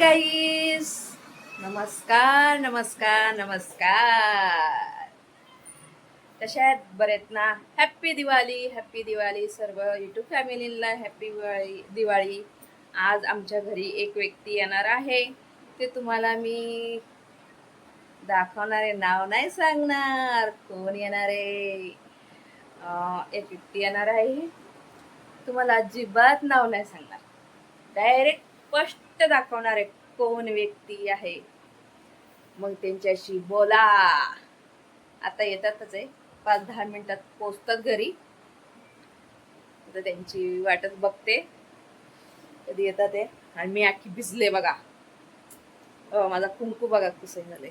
गाईस नमस्कार नमस्कार नमस्कार. कशा आहेत? बरेत ना? हॅप्पी दिवाळी हॅप्पी दिवाळी सर्व युट्यूब फॅमिलीला हॅप्पी दिवाळी दिवाळी. आज आमच्या घरी एक व्यक्ती येणार आहे. ते तुम्हाला मी दाखवणारे नाव नाही सांगणार. कोण येणार आहे? एक व्यक्ती येणार आहे. तुम्हाला अजिबात नाव नाही सांगणार. डायरेक्ट सत्य दाखवणारे कोण व्यक्ती आहे? मग त्यांच्याशी बोला. आता येतातच आहे पाच दहा मिनिटात पोचतात घरी. आता त्यांची वाटच बघते. कधी येतात ते आणि मी आखी भिजले बघा. माझा कुंकू बघा कसं झाले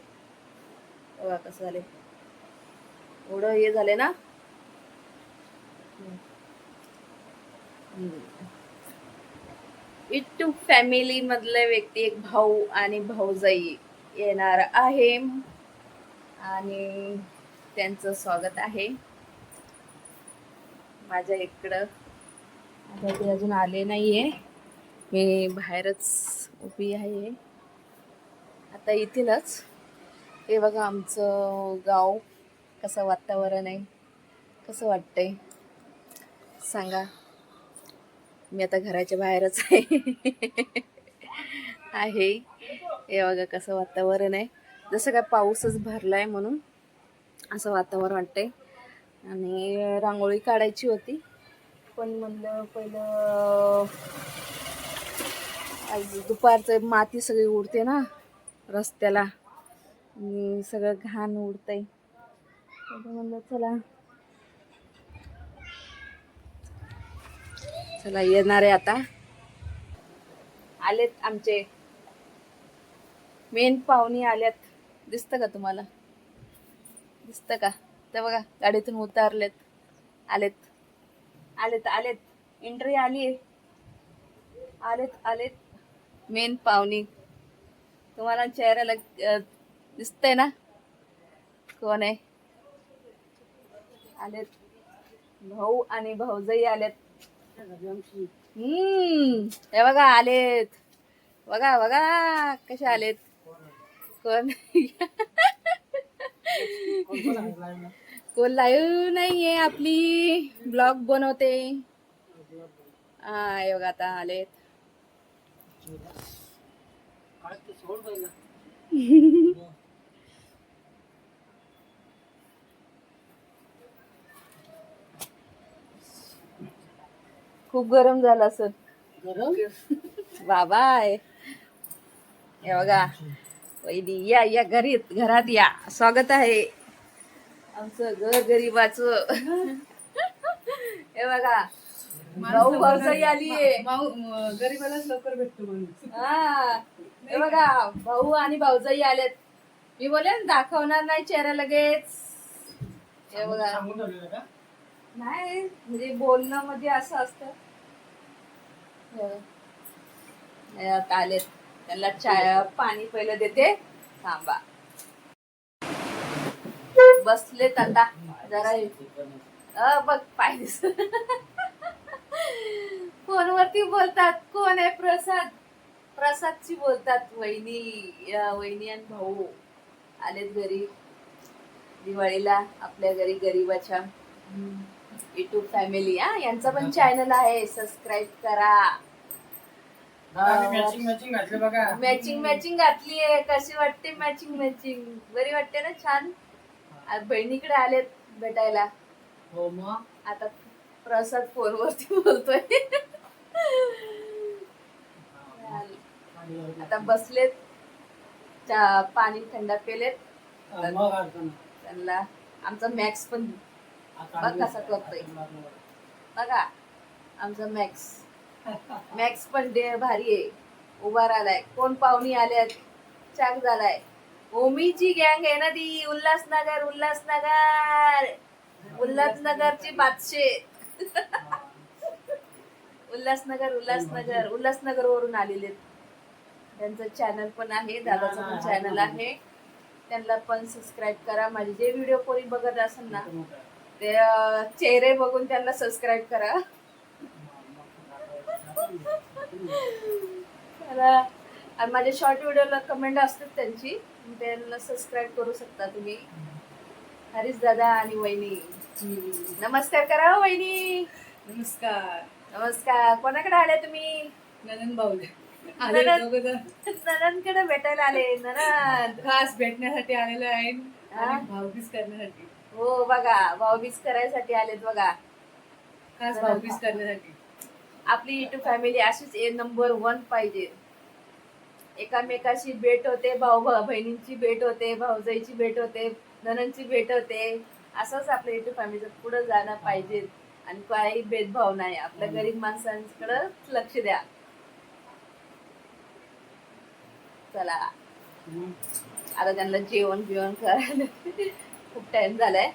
बघा कसं झाले एवढं हे झाले ना? हम्म. फॅमिलीमधले व्यक्ती एक भाऊ आणि भाऊजाई येणार आहे. आणि त्यांचं स्वागत आहे. माझ्या इकडं आता ते अजून आले नाही आहे मी बाहेरच उभी आहे. आता येतीलच. हे बघा आमचं गाव कसं वातावरण आहे. कसं वाटतंय? सांगा. मी आता घराच्या बाहेरच आहे. आहे. हे बघा कसं वातावरण आहे. जसं काय पाऊसच भरला आहे म्हणून असं वातावरण वाटतंय. आणि रांगोळी काढायची होती. पण म्हणलं पहिलं आज दुपारचं माती सगळी उडते ना रस्त्याला. आणि सगळं घाण उडतंय. म्हणलं चला चला येणार आहे आता. आलेत आमचे. मेन पाहुणे आल्यात. दिसतं का तुम्हाला? दिसतं का? तर बघा गाडीतून उतारलेत. आलेत. आलेत आलेत. एंट्री आली आहे. आलेत आलेत. मेन पाहुणी. तुम्हाला चेहऱ्याला दिसतंय ना? कोण आहे? आलेत. भाऊ आणि भाऊजही आलेत. हम्म. हे बघा आलेत. बघा बघा कसे आलेत. कोण? कोण लाईव्ह नाहीये आपली. ब्लॉग बनवते. हा हे बघा आता आलेत. खूप गरम झालं असं बाबा आहे हे बघा. पहिली या या घरी घरात या. स्वागत आहे. आमचं घर गरीबाचं. हे बघा. भाऊ भाऊसाई आलीये गरीबालाच लवकर भेटतो माणूस. हा. हे बघा भाऊ आणि भाऊजाई आलेत. मी बोले ना, दाखवणार नाही चेहरा लगेच. हे बघा. नाही म्हणजे बोलणं म्हणजे असं असतं. हो. आता आलेत. त्यांना चाय पाणी पहिलं देते. थांबा. बसलेत आता. जरा बघ पाहिजे फोनवरती बोलतात. कोण आहे प्रसाद? प्रसादची बोलतात वहिनी वहिनी आणि भाऊ. आलेत घरी. दिवाळीला आपल्या घरी गरीबाच्या. युट्यूब फॅमिली हा? यांचा पण चॅनल आहे. सबस्क्राईब करा. मॅचिंग मॅचिंग घातलं बघा. मॅचिंग मॅचिंग घातली आहे. कशी वाटते मॅचिंग मॅचिंग बरी वाटते ना? छान. आज बहिणीकडे आलेत भेटायला. हो मग? आता प्रसाद फोनवरती बोलतोय. आता बसलेत. चा- पाणी थंड मग अडचण त्यांना आमचा मॅक्स पण बघ कसा करतोय. बघा आमचा मॅक्स मॅक्स पण डे भारी आहे. उभा राहिलाय. कोण पाहुणी आल्यात चाक झालाय. ओमीची गँग आहे ना ती. उल्हासनगर उल्हासनगर. उल्हासनगरची बादशे उल्हासनगर उल्हासनगर. उल्हासनगर वरून आलेले त्यांचं चॅनल पण आहे. दादाचं पण चॅनल आहे. त्यांना पण सबस्क्राईब करा. माझे जे व्हिडिओ कोणी बघत असेल ना ते चेहरे बघून त्यांना सबस्क्राईब करा. आणि माझ्या शॉर्ट व्हिडिओला कमेंट असतात त्यांची. त्यांना सबस्क्राईब करू शकता तुम्ही. हरीश दादा आणि वहिनी. नमस्कार करा हो, वहिनी. नमस्कार. नमस्कार. कोणाकडे आले तुम्ही? ननद- दोघंजण. ननंदकडे भेटायला आले. ननंद. खास भेटण्यासाठी आलेलो आहे. भाऊबीज करण्यासाठी. हो बघा भाऊबीज करायसाठी आलेत बघा. खास भाऊबीज करण्यासाठी. आपली युट्यूब फॅमिली अशीच ए नंबर वन पाहिजे. एकामेकाशी भेट होते भाऊ बहिणींची भेट होते भाऊजाईची भेट होते ननंदची भेट होते. असंच आपल्या युट्यूब फॅमिलीचं पुढे जाणं पाहिजे. आणि काही भेदभाव नाही. आपल्या गरीब माणसांकडे लक्ष द्या. चला. आता त्यांना जेवण बिवण करायला. खूप टाइम झालाय.